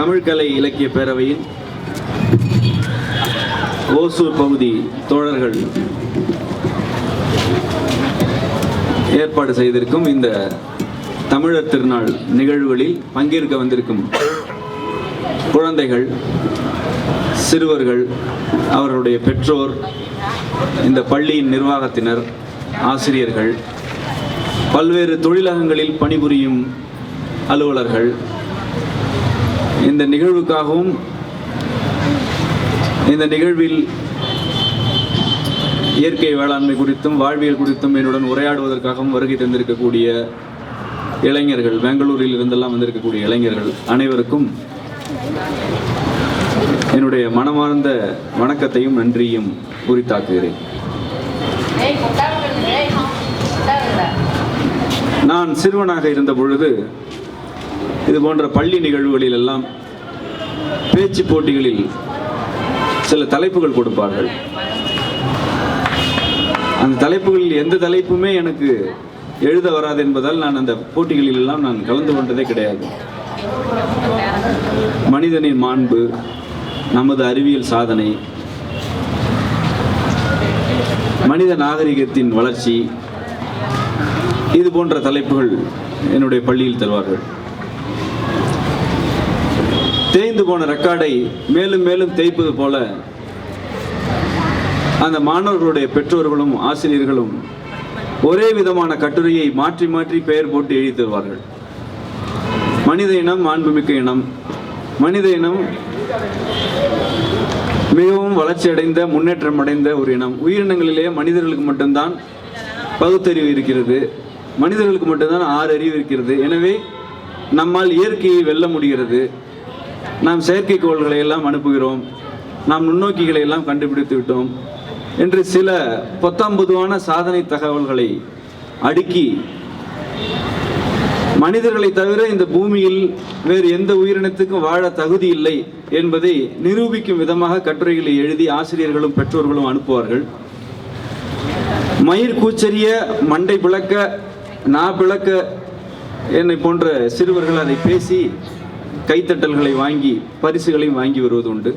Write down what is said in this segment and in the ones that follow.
தமிழ்கலை இலக்கிய பேரவையின் ஓசூர் பகுதி தோழர்கள் ஏற்பாடு செய்திருக்கும் இந்த தமிழர் திருநாள் நிகழ்வுகளில் பங்கேற்க வந்திருக்கும் குழந்தைகள் சிறுவர்கள் அவர்களுடைய பெற்றோர் இந்த பள்ளியின் நிர்வாகத்தினர் ஆசிரியர்கள் பல்வேறு தொழிலகங்களில் பணிபுரியும் அலுவலர்கள் இந்த நிகழ்வுக்காகவும் இந்த நிகழ்வில் இயற்கை வேளாண்மை குறித்தும் வாழ்வியல் குறித்தும் என்னுடன் உரையாடுவதற்காகவும் வருகை தந்திருக்கக்கூடிய இளைஞர்கள் பெங்களூரில் இருந்தெல்லாம் வந்திருக்கக்கூடிய இளைஞர்கள் அனைவருக்கும் என்னுடைய மனமார்ந்த வணக்கத்தையும் நன்றியும் குறித்தாக்குகிறேன் நான் சிறுவனாக இருந்த பொழுது இது போன்ற பள்ளி நிகழ்வுகளில் எல்லாம் பேச்சு போட்டிகளில் சில தலைப்புகள் கொடுப்பார்கள். அந்த தலைப்புகளில் எந்த தலைப்புமே எனக்கு எழுத வராது என்பதால் நான் அந்த போட்டிகளில் எல்லாம் நான் கலந்து கொண்டதே கிடையாது. மனிதனின் மாண்பு நமது அறிவியல் சாதனை மனித நாகரிகத்தின் வளர்ச்சி இது போன்ற தலைப்புகள் என்னுடைய பள்ளியில் தருவார்கள். தேய்ந்து போன ரெக்கார்டை மேலும் மேலும் தேய்ப்பது போல அந்த மாணவர்களுடைய பெற்றோர்களும் ஆசிரியர்களும் ஒரே விதமான கட்டுரையை மாற்றி மாற்றி பெயர் போட்டு எழுதி தருவார்கள். மனித இனம் மாண்புமிக்க இனம். மனித இனம் மிகவும் வளர்ச்சி அடைந்த முன்னேற்றம் அடைந்த ஒரு இனம். உயிரினங்களிலே மனிதர்களுக்கு மட்டும்தான் பகுத்தறிவு இருக்கிறது. மனிதர்களுக்கு மட்டும்தான் ஆறு அறிவு இருக்கிறது. எனவே நம்மால் இயற்கையை வெல்ல முடிகிறது. நாம் செயற்கைக்கோள்களை எல்லாம் அனுப்புகிறோம். நாம் நுண்ணோக்கிகளை எல்லாம் கண்டுபிடித்து விட்டோம். என்று சில பொத்தாம்பதுவான சாதனை தகவல்களை அடுக்கி மனிதர்களை தவிர இந்த பூமியில் வேறு எந்த உயிரினத்துக்கும் வாழ தகுதி இல்லை என்பதை நிரூபிக்கும் விதமாக கட்டுரைகளை எழுதி ஆசிரியர்களும் பெற்றோர்களும் அனுப்புவார்கள். மயிர் கூச்சரிய மண்டை பிளக்க நா பிளக்க என்னை போன்ற சிறுவர்கள் அதை பேசி கைத்தட்டல்களை வாங்கி பரிசுகளையும் வாங்கி வருவது உண்டு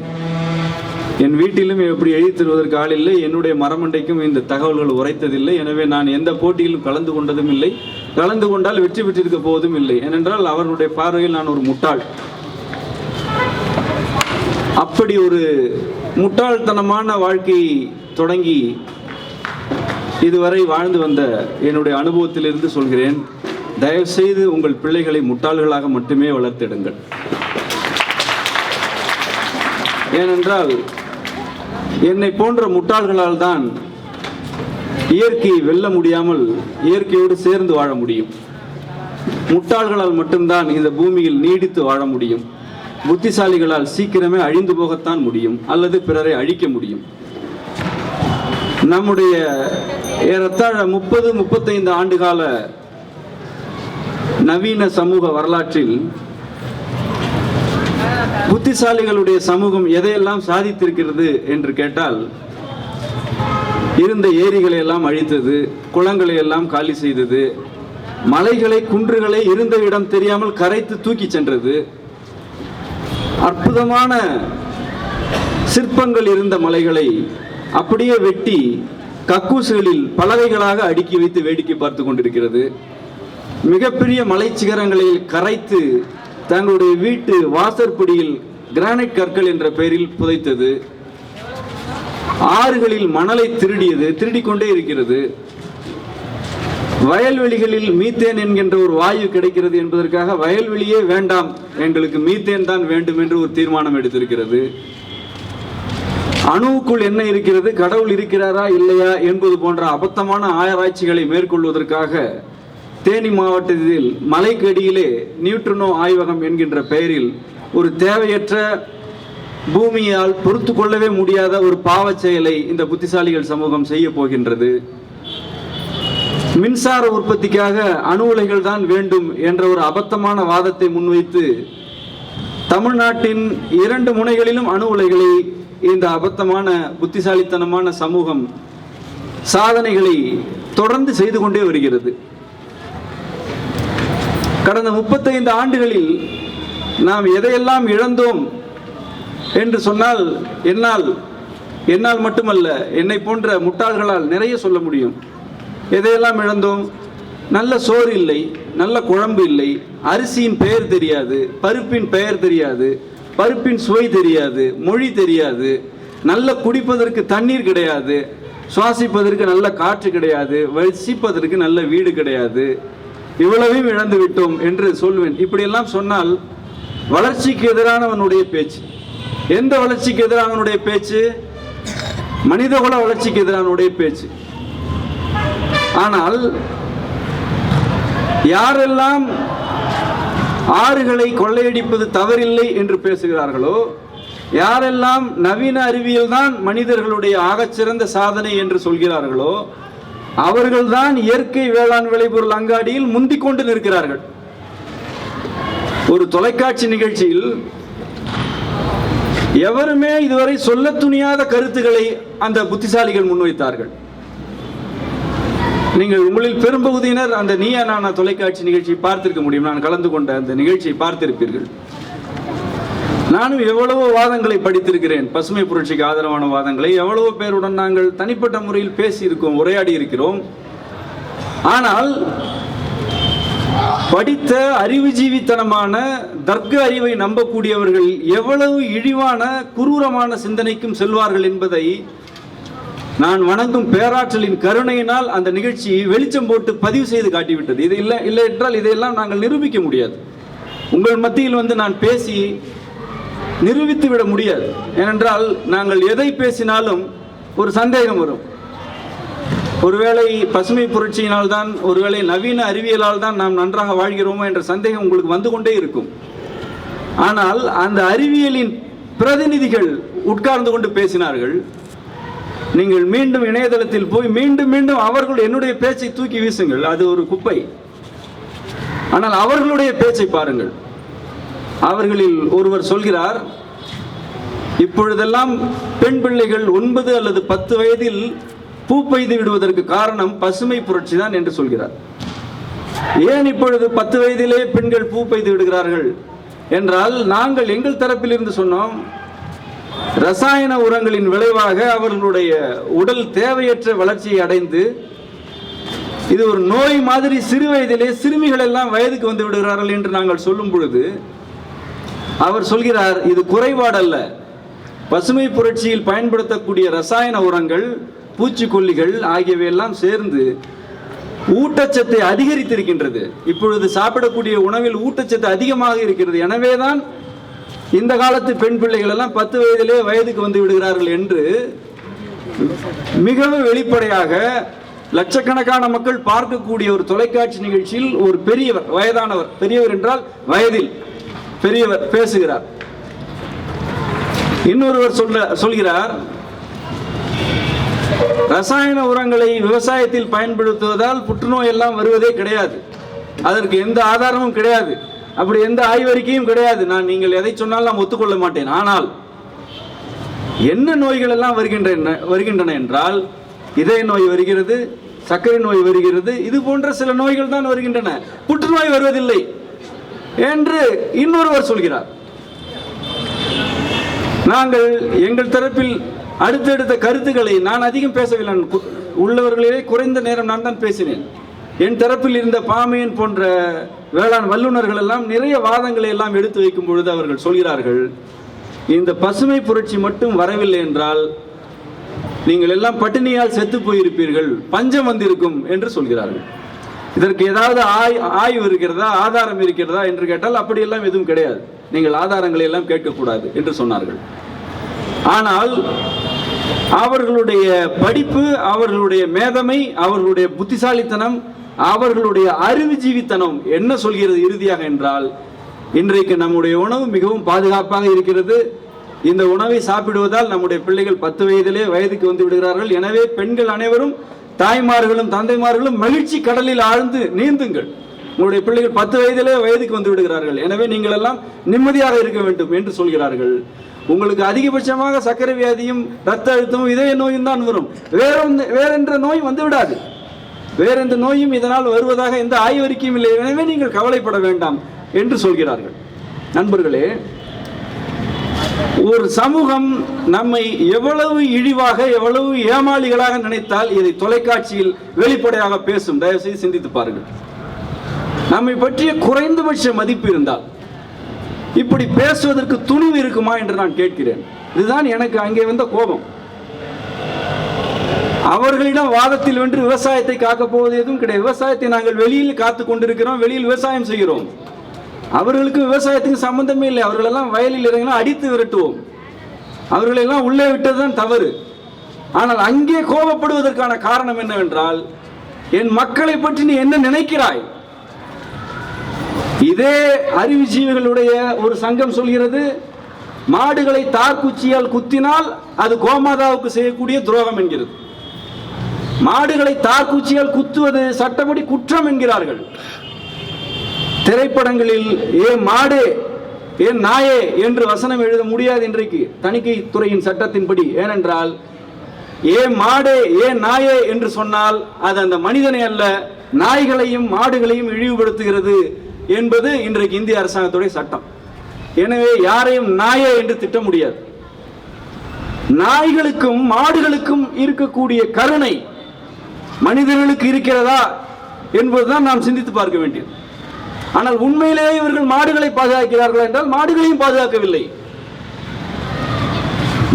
என் வீட்டிலும் எப்படி எழுதி தருவதற்கு ஆள் இல்லை. என்னுடைய மரமண்டைக்கும் இந்த தகவல்கள் உரைத்ததில்லை. எனவே நான் எந்த போட்டியிலும் கலந்து கொண்டதும் இல்லை. கலந்து கொண்டால் வெற்றி பெற்றிருக்க போவதும் இல்லை. ஏனென்றால் அவனுடைய பார்வையில் நான் ஒரு முட்டாள். அப்படி ஒரு முட்டாள்தனமான வாழ்க்கையை தொடங்கி இதுவரை வாழ்ந்து வந்த என்னுடைய அனுபவத்திலிருந்து சொல்கிறேன். தயவுசெய்து உங்கள் பிள்ளைகளை முட்டாள்களாக மட்டுமே வளர்த்திடுங்கள். ஏனென்றால் என்னை போன்ற முட்டாள்களால் தான் இயற்கையை வெல்ல முடியாமல் இயற்கையோடு சேர்ந்து வாழ முடியும். முட்டாள்களால் மட்டும்தான் இந்த பூமியில் நீடித்து வாழ முடியும். புத்திசாலிகளால் சீக்கிரமே அழிந்து போகத்தான் முடியும் அல்லது பிறரை அழிக்க முடியும். நம்முடைய ஏறத்தாழ முப்பது முப்பத்தைந்து ஆண்டுகால நவீன சமூக வரலாற்றில் புத்திசாலிகளுடைய சமூகம் எதையெல்லாம் சாதித்திருக்கிறது என்று கேட்டால் இருந்த ஏரிகளை எல்லாம் அழித்தது குளங்களை எல்லாம் காலி செய்தது மலைகளை குன்றுகளை இருந்த இடம் தெரியாமல் கரைத்து தூக்கி சென்றது அற்புதமான சிற்பங்கள் இருந்த மலைகளை அப்படியே வெட்டி கக்கூசுகளில் பலகைகளாக அடுக்கி வைத்து வேடிக்கை பார்த்து கொண்டிருக்கிறது. மிகப்பெரிய மலைச்சிகரங்களில் கரைத்து தங்களுடைய வீட்டு வாசற்படியில் கிரானைட் கற்கள் என்ற பெயரில் புதைத்தது. ஆறுகளில் மணலை திருடியது திருடிக்கொண்டே இருக்கிறது. வயல்வெளிகளில் மீத்தேன் என்கின்ற ஒரு வாயு கிடைக்கிறது என்பதற்காக வயல்வெளியே வேண்டாம் எங்களுக்கு மீத்தேன் தான் வேண்டும் என்று ஒரு தீர்மானம் எடுத்திருக்கிறது. அணுவுக்குள் என்ன இருக்கிறது கடவுள் இருக்கிறாரா இல்லையா என்பது போன்ற அபத்தமான ஆராய்ச்சிகளை மேற்கொள்வதற்காக தேனி மாவட்டத்தில் மலைக்கடியிலே நியூட்ரினோ ஆய்வகம் என்கின்ற பெயரில் ஒரு தேவையற்ற பூமியால் பொறுத்து கொள்ளவே முடியாத ஒரு பாவச் செயலை இந்த புத்திசாலிகள் சமூகம் செய்ய போகின்றது. மின்சார உற்பத்திக்காக அணு உலைகள் தான் வேண்டும் என்ற ஒரு அபத்தமான வாதத்தை முன்வைத்து தமிழ்நாட்டின் இரண்டு முனைகளிலும் அணு உலைகளை இந்த அபத்தமான புத்திசாலித்தனமான சமூகம் சாதனைகளை தொடர்ந்து செய்து கொண்டே வருகிறது. கடந்த முப்பத்தைந்து ஆண்டுகளில் நாம் எதையெல்லாம் இழந்தோம் என்று சொன்னால் என்னால் என்னால் மட்டுமல்ல என்னை போன்ற முட்டாள்களால் நிறைய சொல்ல முடியும். எதையெல்லாம் இழந்தோம்? நல்ல சோறு இல்லை நல்ல குழம்பு இல்லை அரிசியின் பெயர் தெரியாது பருப்பின் பெயர் தெரியாது பருப்பின் சுவை தெரியாது மொழி தெரியாது நல்ல குடிப்பதற்கு தண்ணீர் கிடையாது சுவாசிப்பதற்கு நல்ல காற்று கிடையாது வசிப்பதற்கு நல்ல வீடு கிடையாது இவ்வளவையும் இழந்து விட்டோம் என்று சொல்வேன். இப்படியெல்லாம் சொன்னால் வளர்ச்சிக்கு எதிரானவனுடைய பேச்சு. எந்த வளர்ச்சிக்கு எதிரானவனுடைய பேச்சு? மனிதகுல வளர்ச்சிக்கு எதிரானுடைய பேச்சு. ஆனால் யாரெல்லாம் ஆறுகளை கொள்ளையடிப்பது தவறில்லை என்று பேசுகிறார்களோ யாரெல்லாம் நவீன அறிவியல் தான் மனிதர்களுடைய ஆகச்சிறந்த சாதனை என்று சொல்கிறார்களோ அவர்கள்தான் இயற்கை வேளாண் விளைபொருள் அங்காடியில் முந்திக் கொண்டு நிற்கிறார்கள். ஒரு தொலைக்காட்சி நிகழ்ச்சியில் எவருமே இதுவரை சொல்ல துணியாத கருத்துக்களை அந்த புத்திசாலிகள் முன்வைத்தார்கள். நீங்கள் உங்களில் பெரும்பகுதியினர் அந்த நீயா நானா தொலைக்காட்சி நிகழ்ச்சியை பார்த்திருக்க முடியும். நான் கலந்து கொண்ட அந்த நிகழ்ச்சியை பார்த்திருப்பீர்கள். நானும் எவ்வளவோ வாதங்களை படித்திருக்கிறேன். பசுமை புரட்சிக்கு ஆதரவான வாதங்களை எவ்வளவோ பேருடன் நாங்கள் தனிப்பட்ட முறையில் பேசியிருக்கோம் உரையாடி இருக்கிறோம் ஆனால் படித்த அறிவுஜீவித்தனமான தர்க்க அறிவை நம்பக்கூடியவர்கள் எவ்வளவு இழிவான குரூரமான சிந்தனைக்கும் செல்வார்கள் என்பதை நான் வணங்கும் பேராற்றலின் கருணையினால் அந்த நிகழ்ச்சி வெளிச்சம் போட்டு பதிவு செய்து காட்டிவிட்டது. இது இல்லை இல்லை என்றால் இதையெல்லாம் நாங்கள் நிரூபிக்க முடியாது. உங்கள் மத்தியில் வந்து நான் பேசி நிரூபித்து விட முடியாது. ஏனென்றால் நாங்கள் எதை பேசினாலும் ஒரு சந்தேகம் வரும். ஒருவேளை பசுமை புரட்சியினால் தான் ஒருவேளை நவீன அறிவியலால் தான் நாம் நன்றாக வாழ்கிறோமோ என்ற சந்தேகம் உங்களுக்கு வந்து கொண்டே இருக்கும். ஆனால் அந்த அறிவியலின் பிரதிநிதிகள் உட்கார்ந்து கொண்டு பேசினார்கள். நீங்கள் மீண்டும் இணையதளத்தில் போய் மீண்டும் மீண்டும் அவர்கள் என்னுடைய பேச்சை தூக்கி வீசுங்கள். அது ஒரு குப்பை. ஆனால் அவர்களுடைய பேச்சை பாருங்கள். அவர்களில் ஒருவர் சொல்கிறார் இப்பொழுதெல்லாம் பெண் பிள்ளைகள் ஒன்பது அல்லது பத்து வயதில் பூ பெய்து விடுவதற்கு காரணம் பசுமை புரட்சி தான் என்று சொல்கிறார். ஏன் இப்பொழுது பத்து வயதிலே பெண்கள் பூ பெய்து விடுகிறார்கள்? என்றால் நாங்கள் எங்கள் தரப்பில் இருந்து சொன்னோம் ரசாயன உரங்களின் விளைவாக அவர்களுடைய உடல் தேவையற்ற வளர்ச்சியை அடைந்து இது ஒரு நோய் மாதிரி சிறு வயதிலே சிறுமிகள் எல்லாம் வயதுக்கு வந்து விடுகிறார்கள் என்று நாங்கள் சொல்லும் பொழுது அவர் சொல்கிறார் இது குறைபாடல்ல. பசுமை புரட்சியில் பயன்படுத்தக்கூடிய ரசாயன உரங்கள் பூச்சிக்கொல்லிகள் ஆகியவையெல்லாம் சேர்ந்து ஊட்டச்சத்தை அதிகரித்திருக்கின்றது. இப்பொழுது சாப்பிடக்கூடிய உணவில் ஊட்டச்சத்து அதிகமாக இருக்கிறது. எனவேதான் இந்த காலத்து பெண் பிள்ளைகள் எல்லாம் பத்து வயதிலே வயதுக்கு வந்து விடுகிறார்கள் என்று மிகவும் வெளிப்படையாக லட்சக்கணக்கான மக்கள் பார்க்கக்கூடிய ஒரு தொலைக்காட்சி நிகழ்ச்சியில் ஒரு பெரியவர் வயதானவர் பெரியவர் என்றால் வயதில் பெரியவர் பேசுகிறார். இன்னொருவர் சொல்ற சொல்கிறார் ரசாயன உரங்களை விவசாயத்தில் பயன்படுத்துவதால் புற்றுநோய் எல்லாம் வருவதே கிடையாது. அதற்கு எந்த ஆதாரமும் கிடையாது. அப்படி எந்த ஆய்வறிக்கையும் கிடையாது. நான் நீங்கள் எதை சொன்னாலும் நான் ஒத்துக்கொள்ள மாட்டேன். ஆனால் என்ன நோய்கள் எல்லாம் வருகின்றன வருகின்றன என்றால் இதய நோய் வருகிறது சர்க்கரை நோய் வருகிறது இது போன்ற சில நோய்கள் தான் வருகின்றன. புற்றுநோய் வருவதில்லை. என்று இன்னொருவர் சொல்கிறார். நாங்கள் எங்கள் தரப்பில் அடுத்தடுத்த கருத்துக்களை நான் அதிகம் பேசவில்லை. நான் உள்ளவர்களிலே குறைந்த நேரம் நான் தான் பேசினேன். என் தரப்பில் இருந்த பாமையன் போன்ற வேளாண் வல்லுநர்கள் எல்லாம் நிறைய வாதங்களை எல்லாம் எடுத்து வைக்கும் பொழுது அவர்கள் சொல்கிறார்கள் இந்த பசுமை புரட்சி மட்டும் வரவில்லை என்றால் நீங்கள் எல்லாம் பட்டினியால் செத்து போயிருப்பீர்கள் பஞ்சம் வந்திருக்கும் என்று சொல்கிறார்கள். இதற்கு ஏதாவது ஆய் ஆய்வு இருக்கிறதா ஆதாரம் இருக்கிறதா என்று கேட்டால் அப்படியெல்லாம் எதுவும் கிடையாது. நீங்கள் ஆதாரங்களை எல்லாம் கேட்கக்கூடாது என்று சொன்னார்கள். ஆனால் அவர்களுடைய படிப்பு அவர்களுடைய மேதமை அவர்களுடைய புத்திசாலித்தனம் அவர்களுடைய அறிவுஜீவித்தனம் என்ன சொல்கிறது இறுதியாக என்றால் இன்றைக்கு நம்முடைய உணவு மிகவும் பாதுகாப்பாக இருக்கிறது. இந்த உணவை சாப்பிடுவதால் நம்முடைய பிள்ளைகள் பத்து வயதிலே வயதுக்கு வந்து விடுகிறார்கள். எனவே பெண்கள் அனைவரும் தாய்மார்களும் தந்தைமார்களும் மகிழ்ச்சி கடலில் ஆழ்ந்து நீந்துங்கள். உங்களுடைய பிள்ளைகள் பத்து வயதிலே வயதுக்கு வந்து விடுகிறார்கள். எனவே நீங்கள் எல்லாம் நிம்மதியாக இருக்க வேண்டும் என்று சொல்கிறார்கள். உங்களுக்கு அதிகபட்சமாக சர்க்கரை வியாதியும் ரத்த அழுத்தமும் இதய நோயும் தான் வரும். வேற வேறென்ற நோய் வந்து விடாது. வேறெந்த நோயும் இதனால் வருவதாக எந்த ஆய்வறிக்கையும் இல்லை. எனவே நீங்கள் கவலைப்பட வேண்டாம் என்று சொல்கிறார்கள். நண்பர்களே ஒரு சமூகம் நம்மை எவ்வளவு இழிவாக எவ்வளவு ஏமாளிகளாக நினைத்தால் இதை தொலைக்காட்சியில் வெளிப்படையாக பேசும். தயவுசெய்து சிந்தித்து பாருங்கள். நம்மை பற்றிய குறைந்தபட்ச மதிப்பு இருந்தால் இப்படி பேசுவதற்கு துணிவு இருக்குமா என்று நான் கேட்கிறேன். இதுதான் எனக்கு அங்கே வந்த கோபம். அவர்களிடம் வாதத்தில் வென்று விவசாயத்தை காக்கப் போவது எதுவும் கிடையாது. விவசாயத்தை நாங்கள் வெளியில் காத்து கொண்டிருக்கிறோம் வெளியில் விவசாயம் செய்கிறோம். அவர்களுக்கு விவசாயத்துக்கு சம்பந்தமே இல்லை. அவர்களெல்லாம் வயலில் இறங்கினா அடித்து விரட்டுவோம். அவர்களெல்லாம் உள்ளே விட்டதுதான் தவறு. ஆனால் அங்கே கோபப்படுவதற்கான காரணம் என்னவென்றால் என் மக்களை பற்றி நீ என்ன நினைக்கிறாய்? இதே அறிவுஜீவிகளுடைய ஒரு சங்கம் சொல்கிறது மாடுகளை தார்குச்சியால் குத்தினால் அது கோமாதாவுக்கு செய்யக்கூடிய துரோகம் என்கிறது. மாடுகளை தார்குச்சியால் குத்துவது சட்டப்படி குற்றம் என்கிறார்கள். திரைப்படங்களில் ஏ மாடே ஏன் நாயே என்று வசனம் எழுத முடியாது இன்றைக்கு தணிக்கை துறையின் சட்டத்தின்படி. ஏனென்றால் ஏ மாடே ஏ நாயே என்று சொன்னால் அது அந்த மனிதனை அல்ல நாய்களையும் மாடுகளையும் இழிவுபடுத்துகிறது என்பது இன்றைக்கு இந்திய அரசாங்கத்துடைய சட்டம். எனவே யாரையும் நாயே என்று திட்ட முடியாது. நாய்களுக்கும் மாடுகளுக்கும் இருக்கக்கூடிய கருணை மனிதர்களுக்கு இருக்கிறதா என்பதுதான் நாம் சிந்தித்து பார்க்க வேண்டியது. ஆனால் உண்மையிலேயே இவர்கள் மாடுகளை பாதுகாக்கிறார்கள் என்றால் மாடுகளையும் பாதுகாக்கவில்லை.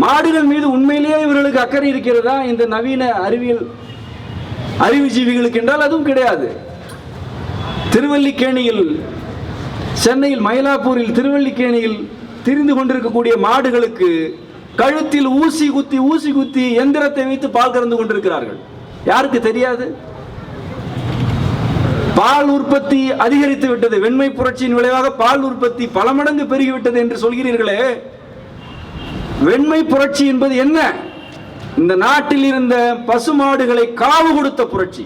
மாடுகள் மீது உண்மையிலேயே இவர்களுக்கு அக்கறை இருக்கிறதா? இந்த நவீன அறிவியல் அறிவுஜீவிகளுக்கு என்றால் அதுவும் கிடையாது. திருவல்லிக்கேணியில் சென்னையில் மயிலாப்பூரில் திருவல்லிக்கேணியில் திரிந்து கொண்டிருக்கக்கூடிய மாடுகளுக்கு கழுத்தில் ஊசி குத்தி ஊசி குத்தி எந்திரத்தை வைத்து பால் கறந்து கொண்டிருக்கிறார்கள். யாருக்கு தெரியாது? பால் உற்பத்தி அதிகரித்து விட்டது. வெண்மை புரட்சியின் விளைவாக பால் உற்பத்தி பல மடங்கு பெருகிவிட்டது என்று சொல்கிறீர்களே. வெண்மை புரட்சி என்பது என்ன? இந்த நாட்டில் இருந்த பசுமாடுகளை காவு கொடுத்த புரட்சி.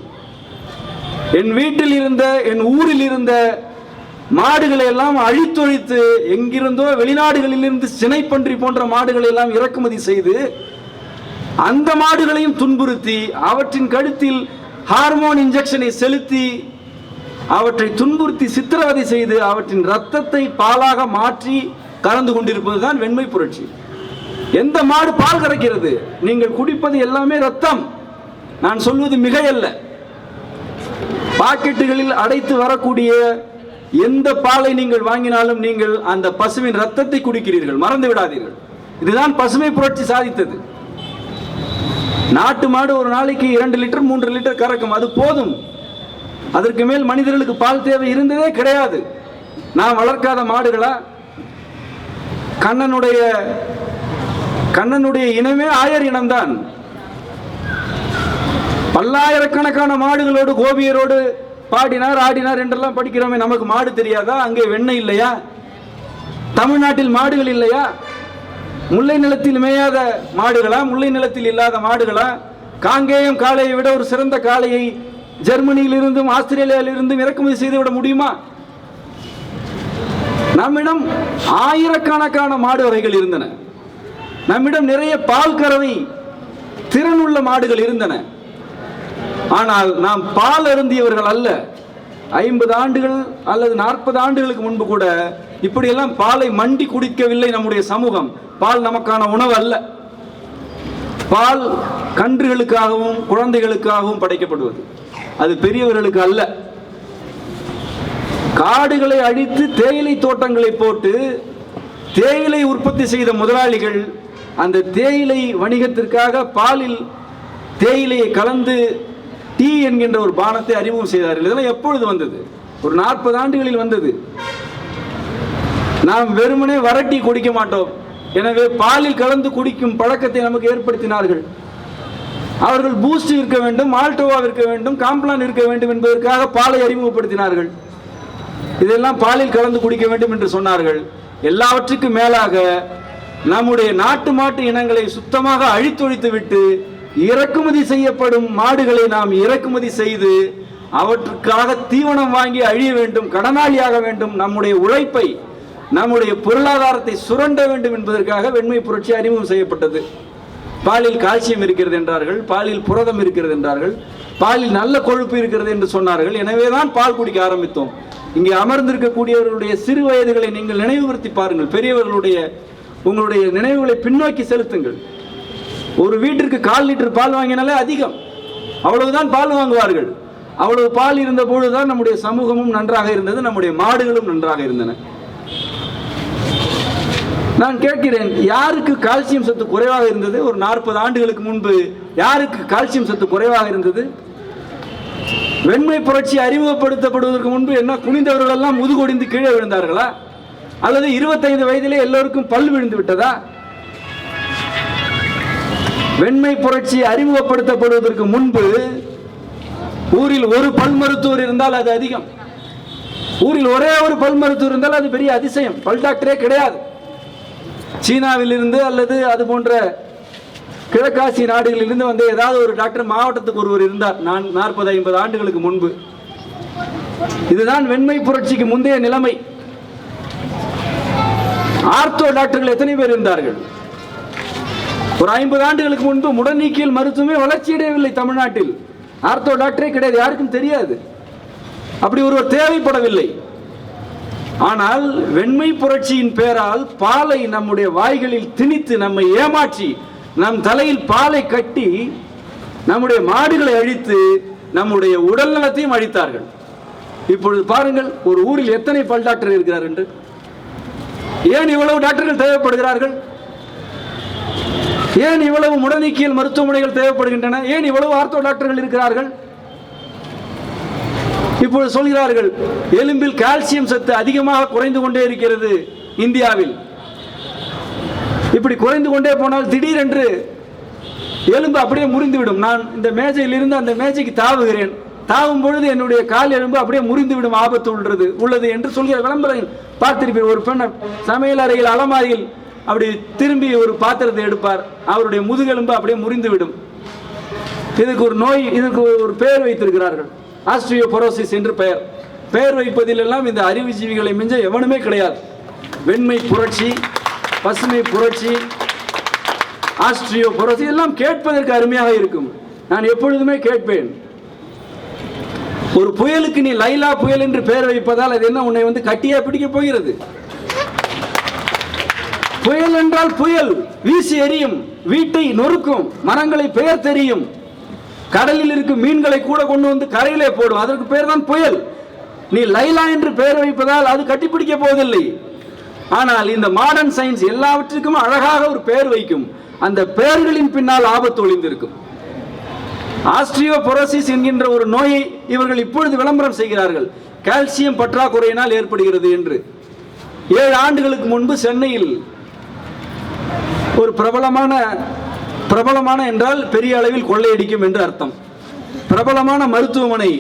என் வீட்டில் இருந்த என் ஊரில் இருந்த மாடுகளை எல்லாம் அழித்தொழித்து எங்கிருந்தோ வெளிநாடுகளில் இருந்து சினைப்பன்றி போன்ற மாடுகளை எல்லாம் இறக்குமதி செய்து அந்த மாடுகளையும் துன்புறுத்தி அவற்றின் கழுத்தில் ஹார்மோன் இன்ஜெக்ஷனை செலுத்தி அவற்றை துன்புறுத்தி சித்திரவதை செய்து அவற்றின் ரத்தத்தை பாலாக மாற்றி கலந்து கொண்டிருப்பதுதான் வெண்மை புரட்சி. எந்த மாடு பால் கறக்கிறது? நீங்கள் குடிப்பது எல்லாமே ரத்தம் நான் சொல்வது மிகையல்ல. பாக்கெட்டுகளில் அடைத்து வரக்கூடிய எந்த பாலை நீங்கள் வாங்கினாலும் நீங்கள் அந்த பசுவின் ரத்தத்தை குடிக்கிறீர்கள். மறந்து விடாதீர்கள். இதுதான் பசுமை புரட்சி சாதித்தது. நாட்டு மாடு ஒரு நாளைக்கு இரண்டு லிட்டர் மூன்று லிட்டர் கறக்கும். அது போதும். அதற்கு மேல் மனிதர்களுக்கு பால் தேவை இருந்ததே கிடையாது. நான் வளர்க்காத மாடுகளா? கண்ணனுடைய கண்ணனுடைய இனமே ஆயர் இனம்தான். பல்லாயிரக்கணக்கான மாடுகளோடு கோபியரோடு பாடினார் ஆடினார் என்றெல்லாம் படிக்கிறோமே நமக்கு மாடு தெரியாதா? அங்கே வெண்ணெய் இல்லையா? தமிழ்நாட்டில் மாடுகள் இல்லையா? முல்லை நிலத்தில் மேயாத மாடுகளா? முல்லை நிலத்தில் இல்லாத மாடுகளா? காங்கேயம் காளையை விட ஒரு சிறந்த காளையை ஜெர்மனியிலிருந்தும் ஆஸ்திரேலியாவிலிருந்தும் இறக்குமதி செய்து விட முடியுமா? நம்மிடம் ஆயிரக்கணக்கான மாடு வகைகள் இருந்தன. நம்மிடம் நிறைய பால் கறவை திறனுள்ள மாடுகள் இருந்தன. ஆனால் நாம் பால் அருந்தியவர்கள் அல்ல. ஐம்பது ஆண்டுகள் அல்லது நாற்பது ஆண்டுகளுக்கு முன்பு கூட இப்படியெல்லாம் பாலை மண்டி குடிக்கவில்லை நம்முடைய சமூகம். பால் நமக்கான உணவு அல்ல. பால் கன்றுகளுக்காகவும் குழந்தைகளுக்காகவும் படைக்கப்படுவது. அது பெரியவர்களுக்கு அல்ல. காடுகளை அழித்து தேயிலை தோட்டங்களை போட்டு தேயிலை உற்பத்தி செய்த முதலாளிகள் அந்த தேயிலை வணிகத்திற்காக பாலில் தேயிலையை கலந்து டீ என்கின்ற ஒரு பானத்தை அறிமுகம் செய்தார்கள். இதெல்லாம் எப்பொழுது வந்தது? ஒரு நாற்பது ஆண்டுகளில் வந்தது. நாம் வெறுமனே வரட்டி குடிக்க மாட்டோம். எனவே பாலில் கலந்து குடிக்கும் பழக்கத்தை நமக்கு ஏற்படுத்தினார்கள். அவர்கள் பூஸ்ட் இருக்க வேண்டும் மால்டோவா இருக்க வேண்டும் காம்ப்ளான் இருக்க வேண்டும் என்பதற்காக பாலை அறிமுகப்படுத்தினார்கள். இதெல்லாம் பாலில் கலந்து குடிக்க வேண்டும் என்று சொன்னார்கள். எல்லாவற்றுக்கும் மேலாக நம்முடைய நாட்டு மாட்டு இனங்களை சுத்தமாக அழித்தொழித்து விட்டு இறக்குமதி செய்யப்படும் மாடுகளை நாம் இறக்குமதி செய்து அவற்றுக்காக தீவனம் வாங்கி அழிய வேண்டும் கடனாளியாக வேண்டும் நம்முடைய உழைப்பை நம்முடைய பொருளாதாரத்தை சுரண்ட வேண்டும் என்பதற்காக வெண்மை புரட்சி அறிமுகம் செய்யப்பட்டது. பாலில் கால்சியம் இருக்கிறது என்றார்கள் பாலில் புரதம் இருக்கிறது என்றார்கள் பாலில் நல்ல கொழுப்பு இருக்கிறது என்று சொன்னார்கள். எனவே தான் பால் குடிக்க ஆரம்பித்தோம். இங்கே அமர்ந்திருக்கக்கூடியவர்களுடைய சிறு வயதுகளை நீங்கள் நினைவுபடுத்தி பாருங்கள். பெரியவர்களுடைய உங்களுடைய நினைவுகளை பின்னோக்கி செலுத்துங்கள். ஒரு வீட்டிற்கு கால் லிட்டர் பால் வாங்கினாலே அதிகம். அவ்வளவுதான் பால் வாங்குவார்கள். அவ்வளவு பால் இருந்த பொழுதுதான் நம்முடைய சமூகமும் நன்றாக இருந்தது நம்முடைய மாடுகளும் நன்றாக இருந்தன. நான் கேட்கிறேன் யாருக்கு கால்சியம் சத்து குறைவாக இருந்தது? ஒரு நாற்பது ஆண்டுகளுக்கு முன்பு யாருக்கு கால்சியம் சத்து குறைவாக இருந்தது? வெண்மை புரட்சி அறிமுகப்படுத்தப்படுவதற்கு முன்பு என்ன குனிந்தவர்கள் எல்லாம் முதுகொடிந்து கீழே விழுந்தார்களா? அல்லது இருபத்தைந்து வயதிலே எல்லோருக்கும் பல் விழுந்து விட்டதா? வெண்மை புரட்சி அறிமுகப்படுத்தப்படுவதற்கு முன்பு ஊரில் ஒரு பல் மருத்துவர் இருந்தால் அது அதிகம். ஊரில் ஒரே ஒரு பல் மருத்துவர் இருந்தால் அது பெரிய அதிசயம். பல் டாக்டரே கிடையாது. சீனாவிலிருந்து அல்லது அது போன்ற கிழக்காசிய நாடுகளிலிருந்து வந்த ஏதாவது ஒரு டாக்டர் மாவட்டத்துக்கு ஒருவர் இருந்தார். நான் நாற்பது ஐம்பது ஆண்டுகளுக்கு முன்பு. இதுதான் வெண்மை புரட்சிக்கு முந்தைய நிலைமை. ஆர்த்தோ டாக்டர்கள் எத்தனை பேர் இருந்தார்கள்? ஒரு ஐம்பது ஆண்டுகளுக்கு முன்பு முடநீக்கியல் மருத்துவமே வளர்ச்சியடையவில்லை தமிழ்நாட்டில். ஆர்த்தோ டாக்டரே கிடையாது யாருக்கும் தெரியாது. அப்படி ஒருவர் தேவைப்படவில்லை. ஆனால் வெண்மை புரட்சியின் பேரால் பாலை நம்முடைய வாய்களில் திணித்து நம்மை ஏமாற்றி நம் தலையில் பாலை கட்டி நம்முடைய மாடுகளை அழித்து நம்முடைய உடல் நலத்தையும் அழித்தார்கள். இப்பொழுது பாருங்கள் ஒரு ஊரில் எத்தனை பல் டாக்டர் இருக்கிறார் என்று? ஏன் இவ்வளவு டாக்டர்கள் தேவைப்படுகிறார்கள்? ஏன் இவ்வளவு முடநீக்கியல் மருத்துவமனைகள் தேவைப்படுகின்றன? ஏன் இவ்வளவு ஆர்த்தோ டாக்டர்கள் இருக்கிறார்கள்? இப்பொழுது சொல்கிறார்கள் எலும்பில் கால்சியம் சத்து அதிகமாக குறைந்து கொண்டே இருக்கிறது இந்தியாவில். இப்படி குறைந்து கொண்டே போனால் திடீரென்று எலும்பு அப்படியே முறிந்துவிடும். நான் இந்த மேஜையில் இருந்து அந்த மேஜைக்கு தாவுகிறேன். தாவும் பொழுது என்னுடைய கால் எலும்பு அப்படியே முறிந்துவிடும் ஆபத்து உள்ளது உள்ளது என்று சொல்கிற விளம்பரம் பார்த்திருப்பீர் ஒரு பெண்ணை சமையல் அறையில் அலமாரியில் அப்படி திரும்பி ஒரு பாத்திரத்தை எடுப்பார். அவருடைய முதுகெலும்பு அப்படியே முறிந்துவிடும். இதுக்கு ஒரு நோய் இதுக்கு ஒரு பெயர் வைத்திருக்கிறார்கள். ஆஸ்ட்ரியோபொரோசிஸ் என்று பெயர். பெயர் வைப்பதிலெல்லாம் இந்த அறிவுஜீவிகளை மிஞ்ச எவனுமே கிடையாது. வெண்மை புரட்சி பசுமை புரட்சி ஆஸ்ட்ரியோபொரோசிஸ் எல்லாம் கேட்பதற்கு அருமையாக இருக்கும். நான் எப்பொழுதுமே கேட்பேன். ஒரு புயலுக்கு நீ லைலா புயல் என்று பெயர் வைப்பதால் அது என்ன? உன்னை வந்து கட்டியா பிடிக்க போகிறது? புயல் என்றால் புயல். வீசி எறியும். வீட்டை நொறுக்கும். மரங்களை பெயர் தெரியும். கடலில் இருக்கும் மீன்களை கூட கொண்டு வந்து கரையிலே போடும். அதற்கு பேர் தான் புயல். நீ லைலா என்று பெயர் வைப்பதால் அது கட்டிப்பிடிக்க போவதில்லை. ஆனால் இந்த மாடர்ன் சயின்ஸ் எல்லாவற்றுக்கும் அழகாக ஒரு பெயர் வைக்கும். அந்த பெயர்களின் பின்னால் ஆபத்து ஒளிந்திருக்கும். ஆஸ்ட்ரியோபொரோசிஸ் என்கின்ற ஒரு நோயை இவர்கள் இப்பொழுது விளம்பரம் செய்கிறார்கள். கால்சியம் பற்றாக்குறையினால் ஏற்படுகிறது என்று. ஏழு ஆண்டுகளுக்கு முன்பு சென்னையில் ஒரு பிரபலமான பிரபலமான என்றால் பெரிய அளவில் கொள்ளையடிக்கும் என்று அர்த்தம். பிரபலமான மருத்துவமனை